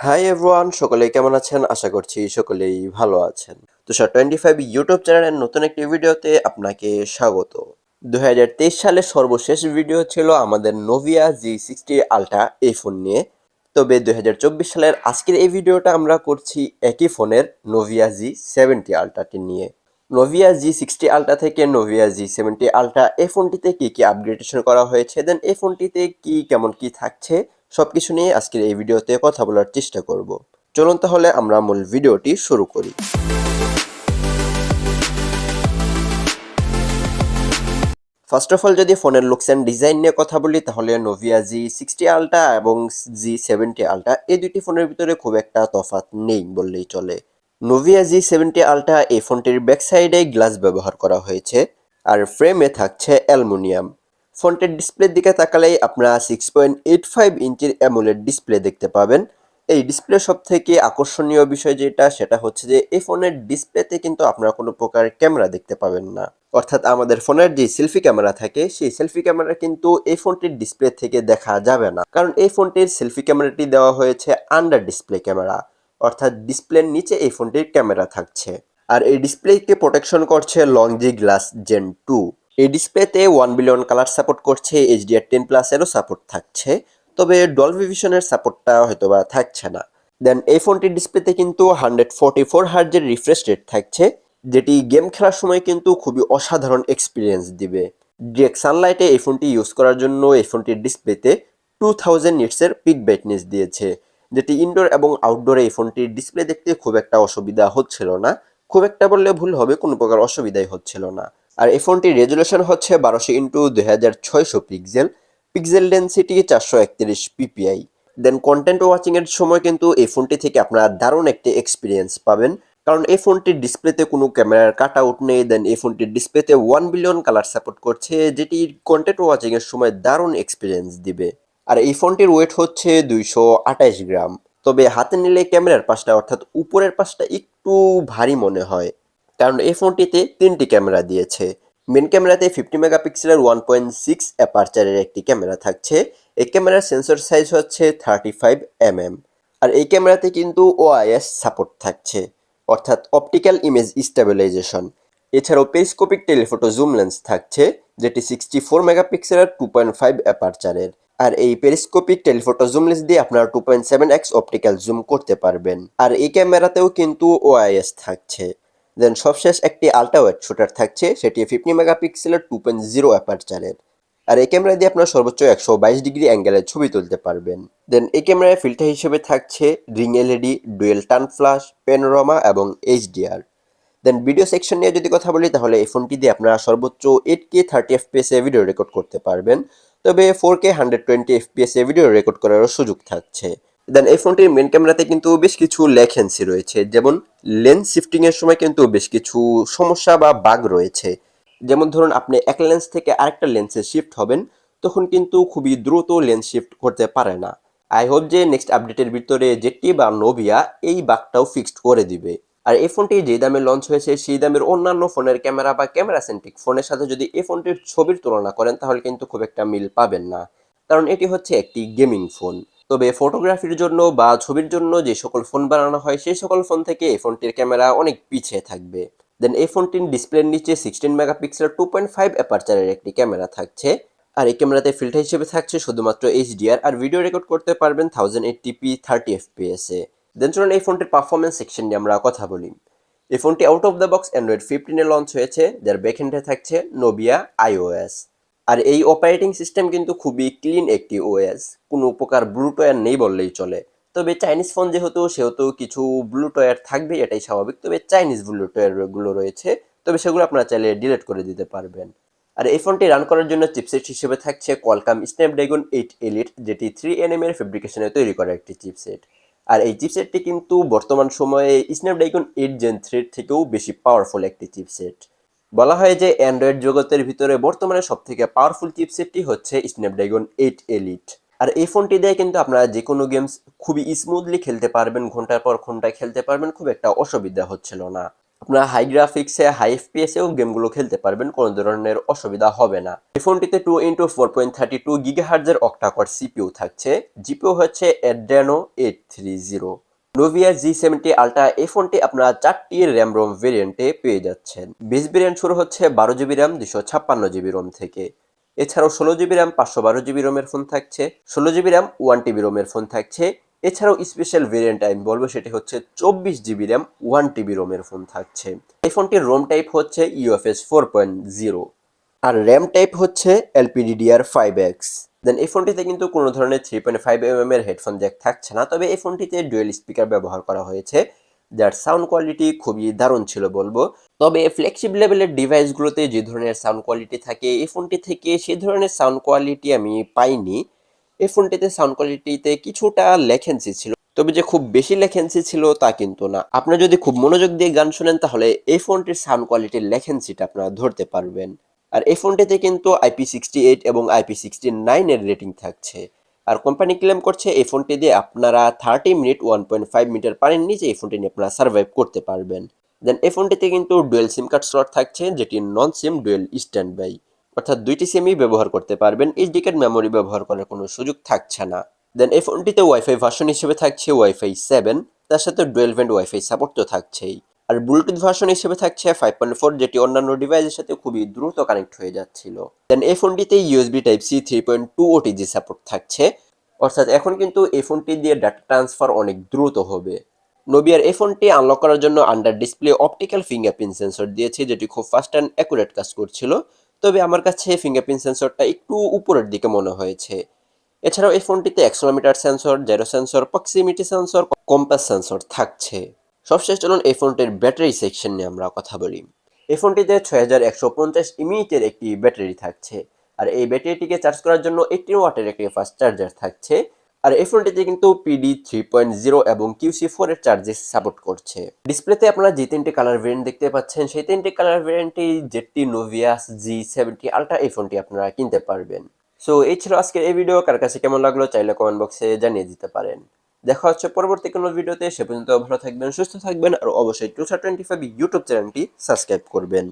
Hi everyone সকলে কেমন আছেন? আশা করছি সকলেই ভালো আছেন। তুষার টোয়েন্টি ফাইভ ইউটিউব চ্যানেলের নতুন একটি ভিডিওতে আপনাকে স্বাগত। দু সালের সর্বশেষ ভিডিও ছিল আমাদের নোভিয়া জি সিক্সটি আলট্রা এই ফোন নিয়ে। তবে দু হাজার চব্বিশ সালের আজকের এই ভিডিওটা আমরা করছি একই ফোনের নোভিয়া জি সেভেন্টি আলট্রাটি নিয়ে। নোভিয়া জি সিক্সটি আলট্রা থেকে নোভিয়া জি সেভেন্টি আলট্রা এই ফোনটিতে কী কী আপগ্রেডেশন করা হয়েছে? দেন এই ফোনটিতে কী, কেমন কী থাকছে? সবকিছু নিয়ে আজকের এই ভিডিওতে কথা বলার চেষ্টা করব। চলুন তাহলে আমরা মূল ভিডিওটি শুরু করি। ফার্স্ট অফ অল যদি ফোনের লুকস অ্যান্ড ডিজাইন নিয়ে কথা বলি, তাহলে নোভিয়া জি সিক্সটি আলট্রা এবং জি সেভেন্টি আলট্রা এই দুটি ফোনের ভিতরে খুব একটা তফাৎ নেই বললেই চলে। নোভিয়া জি সেভেন্টি আলট্রা এই ফোনটির ব্যাক সাইডে গ্লাস ব্যবহার করা হয়েছে, আর ফ্রেমে থাকছে অ্যালুমিনিয়াম। ফোনটির ডিসপ্লের দিকে তাকালেই আপনারা সিক্স পয়েন্ট এইট ফাইভ ইঞ্চির অ্যামুলেট ডিসপ্লে দেখতে পাবেন। এই ডিসপ্লে সব থেকে আকর্ষণীয় বিষয় যেটা, সেটা হচ্ছে যে এই ফোনের ডিসপ্লেতে কিন্তু আপনারা কোনো প্রকার ক্যামেরা দেখতে পাবেন না। অর্থাৎ আমাদের ফোনের যে সেলফি ক্যামেরা থাকে, সেই সেলফি ক্যামেরা কিন্তু এই ফোনটির ডিসপ্লে থেকে দেখা যাবে না। কারণ এই ফোনটির সেলফি ক্যামেরাটি দেওয়া হয়েছে আন্ডার ডিসপ্লে ক্যামেরা, অর্থাৎ ডিসপ্লের নিচে এই ফোনটির ক্যামেরা থাকছে। আর এই ডিসপ্লেকে প্রোটেকশন করছে লংজি গ্লাস জেন টু এই ডিসপ্লেতে ওয়ান বিলিয়ন কালার সাপোর্ট করছে এইচডিআর টেন প্লাসেরও সাপোর্ট থাকছে, তবে ডলবি ভিশনের সাপোর্টটা হয়তো বা থাকছে না। দেন এই ফোনটির ডিসপ্লেতে কিন্তু হান্ড্রেড ফোর্টি ফোর হার্জের রিফ্রেশ রেট থাকছে, যেটি গেম খেলার সময় কিন্তু খুবই অসাধারণ এক্সপিরিয়েন্স দিবে। ডিরেক্ট সানলাইটে এই ফোনটি ইউজ করার জন্য এই ফোনটির ডিসপ্লেতে টু থাউজেন্ড নিটসের পিক ব্রাইটনেস দিয়েছে, যেটি ইনডোর এবং আউটডোরে এই ফোনটির ডিসপ্লে দেখতে খুব একটা অসুবিধা হচ্ছিল না। খুব একটা বললে ভুল হবে, কোনো প্রকার অসুবিধাই হচ্ছিল না। আর এই ফোনটির রেজুলেশন হচ্ছে বারোশো ইন্টু দুই হাজার ছয়শো পিক্সেল। পিক্সেল ডেন্সিটি চারশো একত্রিশ পিপিআই। দেন কন্টেন্ট ওয়াচিং এর সময় কিন্তু এই ফোনটি থেকে আপনারা দারুণ একটি এক্সপিরিয়েন্স পাবেন। কারণ এই ফোনটির ডিসপ্লেতে কোনো ক্যামেরার কাট আউট নেই দেন এই ফোনটির ডিসপ্লেতে ওয়ান বিলিয়ন কালার সাপোর্ট করছে, যেটি কন্টেন্ট ওয়াচিং এর সময় দারুণ এক্সপিরিয়েন্স দিবে। আর এই ফোনটির ওয়েট হচ্ছে দুইশো আঠাইশ গ্রাম। তবে হাতে নিলে ক্যামেরার পাশটা অর্থাৎ উপরের পাশটা একটু ভারী মনে হয়। কারণ এই ফোনটিতে তিনটি ক্যামেরা দিয়েছে। মেন ক্যামেরাতে ফিফটি মেগাপিক্সেলের ওয়ান পয়েন্ট সিক্স অ্যাপারচারের একটি ক্যামেরা থাকছে। এই ক্যামেরার সেন্সর সাইজ হচ্ছে থার্টি ফাইভ এমএম আর এই ক্যামেরাতে কিন্তু ওআইএস সাপোর্ট থাকছে, অর্থাৎ অপটিক্যাল ইমেজ স্টেবিলাইজেশন এছাড়াও পেরিস্কোপিক টেলিফোটো জুম লেন্স থাকছে, যেটি সিক্সটি ফোর মেগাপিক্সেলের টু পয়েন্ট ফাইভ অ্যাপারচারের আর এই পেরিস্কোপিক টেলিফোটো জুম লেন্স দিয়ে আপনারা two point seven X optical zoom করতে পারবেন। আর এই ক্যামেরাতেও কিন্তু ওআইএস থাকছে। দেন সবশেষ একটি আল্ট্রাওয়েড শুটার থাকছে, সেটি ফিফটি মেগাপিক্সেলের টু পয়েন্ট জিরো অ্যাপারচারের আর এই ক্যামেরা দিয়ে আপনার সর্বোচ্চ একশো বাইশ ডিগ্রি অ্যাঙ্গেলের ছবি তুলতে পারবেন। দেন এই ক্যামেরায় ফিল্টার হিসেবে থাকছে ring LED dual tone flash panorama এবং এইচডিআর দেন ভিডিও সেকশন নিয়ে যদি কথা বলি, তাহলে এই ফোনটি দিয়ে আপনারা সর্বোচ্চ eight K thirty FPS video record করতে পারবেন। তবে four K hundred twenty FPS video record করারও সুযোগ থাকছে। দেন এই ফোনটির মেন ক্যামেরাতে কিন্তু বেশ কিছু লেখেন্সি রয়েছে। যেমন লেন্স শিফটিং এর সময় কিন্তু বেশ কিছু সমস্যা বা বাগ রয়েছে। যেমন ধরুন আপনি এক লেন্স থেকে আরেকটা লেন্সে শিফট হবেন, তখন কিন্তু খুবই দ্রুত লেন্স শিফট করতে পারে না। আই হোপ যে নেক্সট আপডেটের ভিতরে জেটি বা নোভিয়া এই বাগটাও ফিক্সড করে দিবে। আর এই ফোনটি যে দামে লঞ্চ হয়েছে, সেই দামের অন্যান্য ফোনের ক্যামেরা বা ক্যামেরা সেন্ট্রিক ফোনের সাথে যদি এই ফোনটির ছবির তুলনা করেন, তাহলে কিন্তু খুব একটা মিল পাবেন না। কারণ এটি হচ্ছে একটি গেমিং ফোন তবে ফটোগ্রাফির জন্য বা ছবির জন্য যে সকল ফোন বানানো হয়, সেই সকল ফোন থেকে এই ফোনটির ক্যামেরা অনেক পিছিয়ে থাকবে। দেন এই ফোনটির ডিসপ্লের নিচে sixteen megapixel two point five অ্যাপারচারের একটি ক্যামেরা থাকছে। আর এই ক্যামেরাতে ফিল্টার হিসেবে থাকছে শুধুমাত্র এইচডিআর আর ভিডিও রেকর্ড করতে পারবেন thousand eighty p thirty FPS এ। দেন চলুন এই ফোনটির পারফরমেন্স সেকশন নিয়ে আমরা কথা বলি। এই ফোনটি out of the box Android ফিফটিনে launch হয়েছে। যার ব্যাকহ্যান্ডে থাকছে নোবিয়া আইওএস আর এই অপারেটিং সিস্টেম কিন্তু খুবই ক্লিন একটি ওএস কোনো প্রকার ব্লুটয়ার নেই বললেই চলে। তবে চাইনিজ ফোন যেহেতু, সেহেতু কিছু ব্লুটয়ার থাকবে, এটাই স্বাভাবিক। তবে চাইনিজ ব্লুটয়ারগুলো রয়েছে। তবে সেগুলো আপনারা চাইলে ডিলিট করে দিতে পারবেন। আর এই ফোনটি রান করার জন্য চিপসেট হিসেবে থাকছে কোয়ালকাম স্ন্যাপড্রাগন এইট এলিট যেটি থ্রি এনএম এর ফেব্রিকেশনে তৈরি করা একটি চিপসেট আর এই চিপসেটটি কিন্তু বর্তমান সময়ে স্ন্যাপড্রাগন এইট জেন থ্রির থেকেও বেশি পাওয়ারফুল একটি চিপসেট বলা হয় যে অ্যান্ড্রয়েড জগতের ভিতরে বর্তমানে সব থেকে পাওয়ারফুল চিপসেটটি হচ্ছে স্ন্যাপড্রাগন এইট এলিট আর এই ফোনটি দিয়ে কিন্তু আপনারা যে কোনো গেমস খুবই স্মুথলি খেলতে পারবেন, ঘণ্টার পর ঘন্টায় খেলতে পারবেন, খুব একটা অসুবিধা হচ্ছিল না। আপনারা হাই গ্রাফিক্সে হাই এফপিএসেও গেমগুলো খেলতে পারবেন, কোনো ধরনের অসুবিধা হবে না। এই ফোনটিতে two into four point thirty two গিগাহার্জের octa core CPU থাকছে জিপিও হচ্ছে Adreno eight three zero Nubia Z seventy ultra এই ফোনটি আপনারা চারটি র্যাম রোম ভেরিয়েন্টে পেয়ে যাচ্ছেন। বেস ভেরিয়েন্ট শুরু হচ্ছে বারো জিবি র্যাম দুশো ছাপ্পান্ন জিবি রোম থেকে। এছাড়াও ষোলো জিবি র্যাম পাঁচশো বারো জিবি রোমের ফোন থাকছে। ষোলো জিবি র্যাম ওয়ান টিবি রোমের ফোন থাকছে। এছাড়াও স্পেশাল ভেরিয়েন্ট আমি বলব, সেটি হচ্ছে চব্বিশ জিবি র্যাম ওয়ান টিবি রোমের ফোন থাকছে। এই ফোনটির রোম টাইপ হচ্ছে ইউএফএস ফোর পয়েন্ট জিরো আর র্যাম টাইপ হচ্ছে এলপিডিডিআর ফাইভ এক্স দেন এই ফোনটিতে কিন্তু কোনো ধরনের থ্রি পয়েন্ট ফাইভ এম এর হেডফোন জ্যাক থাকছে না। তবে এই ফোনটিতে ডুয়েল স্পিকার ব্যবহার করা হয়েছে, যার সাউন্ড কোয়ালিটি খুবই দারুণ ছিল বলব। তবে ফ্ল্যাগশিপ লেভেলের ডিভাইসগুলোতে যে ধরনের সাউন্ড কোয়ালিটি থাকে, এই ফোনটি থেকে সেই ধরনের সাউন্ড কোয়ালিটি আমি পাইনি। এই ফোনটিতে সাউন্ড কোয়ালিটিতে কিছুটা লেখেন্সি ছিল, তবে যে খুব বেশি লেখেন্সি ছিল তা কিন্তু না। আপনারা যদি খুব মনোযোগ দিয়ে গান শোনেন, তাহলে এই ফোনটির সাউন্ড কোয়ালিটির লেখেন্সিটা আপনারা ধরতে পারবেন। আর এই ফোনটিতে কিন্তু আইপি সিক্সটি এইট এবং আইপি সিক্সটি নাইনের রেটিং থাকছে। আর কোম্পানি ক্লেম করছে এই ফোনটি দিয়ে আপনারা thirty minute one point five metre পানির নিচে এই ফোনটি নিয়ে আপনারা সার্ভাইভ করতে পারবেন। দেন এই ফোনটিতে কিন্তু ডুয়েল সিম কার্ড স্লট থাকছে, যেটি non SIM dual standby অর্থাৎ দুইটি সিমই ব্যবহার করতে পারবেন এইচডি কার্ড মেমোরি ব্যবহার করার কোনো সুযোগ থাকছে না। দেন এই ফোনটিতে ওয়াইফাই ভার্সন হিসেবে থাকছে ওয়াইফাই সেভেন তার সাথে ডুয়েল ওয়াইফাই সাপোর্ট তো থাকছেই। আর ব্লুটুথ ভার্সন হিসেবে থাকছে ফাইভ পয়েন্ট ফোর যেটি অন্যান্য ডিভাইসের সাথে খুবই দ্রুত কানেক্ট হয়ে যাচ্ছিল। দেন এই ফোনটিতে USB type C three point two OTG support থাকছে। অর্থাৎ এখন কিন্তু এই ফোনটি দিয়ে ডাটা ট্রান্সফার অনেক দ্রুত হবে। নোবিয়ার এই ফোনটি আনলক করার জন্য under display optical fingerprint sensor দিয়েছে, যেটি খুব ফাস্ট অ্যান্ড অ্যাকুরেট কাজ করছিল। তবে আমার কাছে ফিঙ্গারপ্রিন্ট সেন্সরটা একটু উপরের দিকে মনে হয়েছে। এছাড়াও এই ফোনটিতে accelerometer sensor gyro sensor proximity sensor compass sensor থাকছে। সবশেষ চলুন এই ফোনটির ব্যাটারি সেকশন নিয়ে আমরা কথা বলি। এই ফোনটিতে ছয় হাজার একশো পঞ্চাশ ইমিনিটের একটি ব্যাটারি থাকছে। আর এই ব্যাটারিটিকে চার্জ করার জন্য এইটিন ওয়াটের একটি ফাস্ট চার্জার থাকছে। আর এই ফোনটিতে কিন্তু পিডি থ্রি পয়েন্ট জিরো এবং কিউসি ফোর এর চার্জেস সাপোর্ট করছে। ডিসপ্লেতে আপনারা যে তিনটি কালার ভেরিয়েন্ট দেখতে পাচ্ছেন, সেই তিনটি কালার ভেরিয়েন্টটি জেটটি নোভিয়াস জি সেভেন্টি আলট্রা এই ফোনটি আপনারা কিনতে পারবেন। সো এই ছিল আজকের এই ভিডিও কার কাছে কেমন লাগল চাইলে কমেন্ট বক্সে জানিয়ে দিতে পারেন। দেখা হচ্ছে পরবর্তী কোনো ভিডিওতে, সে পর্যন্ত ভালো থাকবেন, সুস্থ থাকবেন, আর অবশ্যই টু টোয়েন্টি ফাইভ ইউটিউব চ্যানেলটি সাবস্ক্রাইব করবেন।